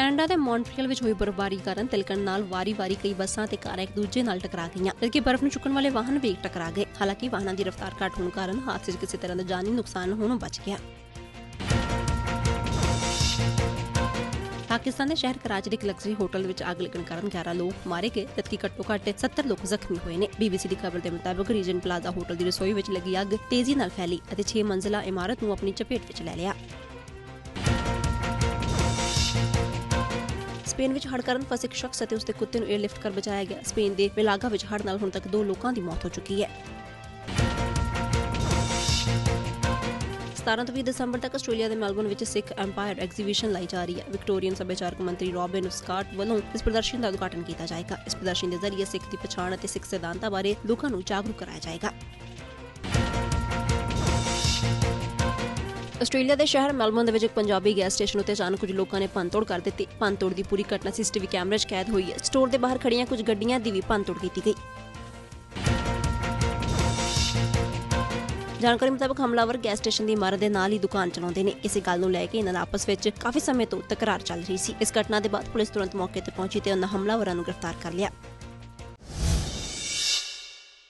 Canada ਦੇ Montreal ਵਿੱਚ ਹੋਈ ਬਰਫ਼ਬਾਰੀ ਕਾਰਨ ਤਿਲਕਣ ਨਾਲ ਵਾਰੀ-ਵਾਰੀ ਕਈ ਬੱਸਾਂ ਤੇ ਕਾਰਾਂ ਇੱਕ ਦੂਜੇ ਨਾਲ ਟਕਰਾ ਗਈਆਂ, ਜਦਕਿ ਬਰਫ਼ ਨੂੰ ਚੁੱਕਣ ਵਾਲੇ ਵਾਹਨ ਵੀ ਟਕਰਾ ਗਏ। ਹਾਲਾਂਕਿ ਵਾਹਨਾਂ ਦੀ ਰਫ਼ਤਾਰ ਘੱਟ ਹੋਣ ਕਾਰਨ ਹਾਦਸੇ 'ਚ ਕਿਸੇ ਤਰ੍ਹਾਂ ਦਾ ਜਾਨੀ ਨੁਕਸਾਨ ਹੋਣੋਂ ਬਚ ਗਿਆ। ਪਾਕਿਸਤਾਨ ਦੇ ਸ਼ਹਿਰ ਕਰਾਚੀ ਦੇ ਇੱਕ ਲਗਜ਼ਰੀ ਹੋਟਲ ਵਿੱਚ ਅੱਗ ਲੱਗਣ ਕਾਰਨ 11 ਲੋਕ ਮਾਰੇ ਗਏ, ਜਦਕਿ ਘੱਟੋ ਘੱਟ 70 ਲੋਕ ਜ਼ਖਮੀ ਹੋਏ ਨੇ। ਬੀਬੀਸੀ ਦੀ ਖਬਰ ਦੇ ਮੁਤਾਬਕ ਰੀਜਨ ਪਲਾਜ਼ਾ ਹੋਟਲ ਦੀ ਰਸੋਈ ਵਿੱਚ ਲੱਗੀ ਅੱਗ ਤੇਜ਼ੀ ਨਾਲ ਫੈਲੀ ਅਤੇ 6 ਮੰਜ਼ਿਲਾ ਇਮਾਰਤ ਨੂੰ ਆਪਣੀ ਚਪੇਟ ਵਿੱਚ ਲੈ ਲਿਆ। ਸਪੇਨ ਵਿੱਚ ਹੜ੍ਹ ਕਾਰਨ ਫਸੇ ਇੱਕ ਸ਼ਖਸ ਅਤੇ ਉਸਦੇ ਕੁੱਤੇ ਨੂੰ 에ਅਰਲਿਫਟ ਕਰ ਬਚਾਇਆ ਗਿਆ। ਸਪੇਨ ਦੇ ਵਿਲਾਗਾ ਵਿੱਚ ਹੜ੍ਹ ਨਾਲ ਹੁਣ ਤੱਕ ਦੋ ਲੋਕਾਂ ਦੀ ਮੌਤ ਹੋ ਚੁੱਕੀ ਹੈ। 17 ਤੋਂ 20 ਦਸੰਬਰ ਤੱਕ ਆਸਟ੍ਰੇਲੀਆ ਦੇ ਮੈਲਬੌਰਨ ਵਿੱਚ ਸਿੱਖ ਐਮਪਾਇਰ ਐਗਜ਼ੀਬਿਸ਼ਨ ਲਾਈ ਜਾ ਰਹੀ ਹੈ। ਵਿਕਟੋਰੀਅਨ ਸੱਭਿਆਚਾਰਕ ਮੰਤਰੀ ਰੌਬਿਨ ਸਕਾਟ ਵੱਲੋਂ ਇਸ ਪ੍ਰਦਰਸ਼ਨ ਦਾ ਉਦਘਾਟਨ ਕੀਤਾ ਜਾਏਗਾ। ਇਸ ਪ੍ਰਦਰਸ਼ਨ ਦੇ ਜ਼ਰੀਏ ਸਿੱਖ ਦੀ ਪਛਾਣ ਅਤੇ ਸਿੱਖ ਸਿਧਾਂਤਾਂ ਬਾਰੇ ਲੋਕਾਂ ਨੂੰ ਜਾਗਰੂਕ ਕਰਾਇਆ ਜਾਏਗਾ। ਆਸਟ੍ਰੇਲੀਆ ਦੇ ਸ਼ਹਿਰ ਮੈਲਬੌਰਨ ਦੇ ਵਿੱਚ ਇੱਕ ਪੰਜਾਬੀ ਗੈਸ ਸਟੇਸ਼ਨ ਉੱਤੇ ਅਚਾਨਕ ਕੁਝ ਲੋਕਾਂ ਨੇ ਭੰਨਤੋੜ ਕਰ ਦਿੱਤੀ। ਭੰਨਤੋੜ ਦੀ ਪੂਰੀ ਘਟਨਾ ਸੀਸੀਟੀਵੀ ਕੈਮਰੇ 'ਚ ਕੈਦ ਹੋਈ ਹੈ। ਸਟੋਰ ਦੇ ਬਾਹਰ ਖੜੀਆਂ ਕੁਝ ਗੱਡੀਆਂ ਦੀ ਵੀ ਭੰਨਤੋੜ ਕੀਤੀ ਗਈ। ਜਾਣਕਾਰੀ ਮੁਤਾਬਕ ਹਮਲਾਵਰ ਗੈਸ ਸਟੇਸ਼ਨ ਦੀ ਇਮਾਰਤ ਦੇ ਨਾਲ ਹੀ ਦੁਕਾਨ ਚਲਾਉਂਦੇ ਨੇ। ਇਸੇ ਗੱਲ ਨੂੰ ਲੈ ਕੇ ਇਹਨਾਂ ਦਾ ਆਪਸ ਵਿੱਚ ਕਾਫੀ ਸਮੇਂ ਤੋਂ ਤਕਰਾਰ ਚੱਲ ਰਹੀ ਸੀ। ਇਸ ਘਟਨਾ ਦੇ ਬਾਅਦ ਪੁਲਿਸ ਤੁਰੰਤ ਮੌਕੇ ਤੇ ਪਹੁੰਚੀ ਤੇ ਉਹਨਾਂ ਹਮਲਾਵਰਾਂ ਨੂੰ ਗ੍ਰਿਫਤਾਰ ਕਰ ਲਿਆ।